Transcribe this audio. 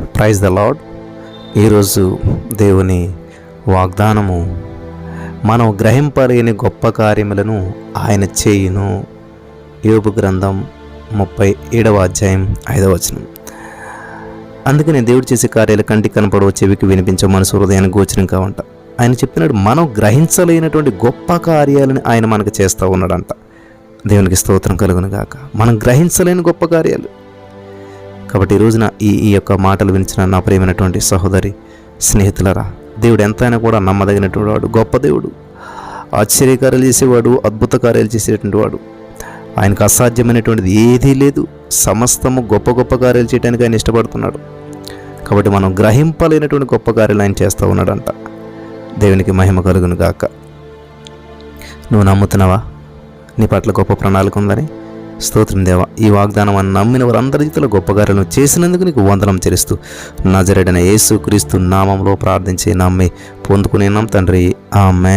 Praise the lord ఈరోజు దేవుని వాగ్దానము మనం గ్రహింపలేని గొప్ప కార్యములను ఆయన చేయును. యోపు గ్రంథం ముప్పై ఏడవ అధ్యాయం ఐదవ వచనం. అందుకనే దేవుడు చేసే కార్యాలు కంటికి కనపడవ చెవికి వినిపించే మనసు హృదయానికి గోచరం కావంట. ఆయన చెప్పినాడు మనం గ్రహించలేనటువంటి గొప్ప కార్యాలను ఆయన మనకు చేస్తూ ఉన్నాడంట. దేవునికి స్తోత్రం కలుగును గాక. మనం గ్రహించలేని గొప్ప కార్యాలు. కాబట్టి ఈ రోజున ఈ ఈ యొక్క మాటలు వినిచిన నా ప్రేమైనటువంటి సహోదరి స్నేహితులరా దేవుడు ఎంతైనా కూడా నమ్మదగినటువంటి వాడు గొప్ప దేవుడు ఆశ్చర్యకార్యాలు చేసేవాడు అద్భుత కార్యాలు చేసేటువంటి వాడు. ఆయనకు అసాధ్యమైనటువంటిది ఏదీ లేదు. సమస్తము గొప్ప గొప్ప కార్యాలు చేయడానికి ఆయన ఇష్టపడుతున్నాడు. కాబట్టి మనం గ్రహింపలేనటువంటి గొప్ప కార్యాలు ఆయన చేస్తూ ఉన్నాడంట. దేవునికి మహిమ కలుగును గాక నువ్వు నమ్ముతున్నావా? నీ పట్ల గొప్ప ప్రణాళిక ఉందని స్తోత్రం దేవ. ఈ వాగ్దానం అని నమ్మిన వారందరి జీవితంలో గొప్ప కార్యాలను చేసినందుకు నీకు వందనం చెల్లిస్తూ నజరెడన యేసు క్రీస్తు నామంలో ప్రార్థించి నమ్మి పొందుకునేనాం తండ్రి. ఆమె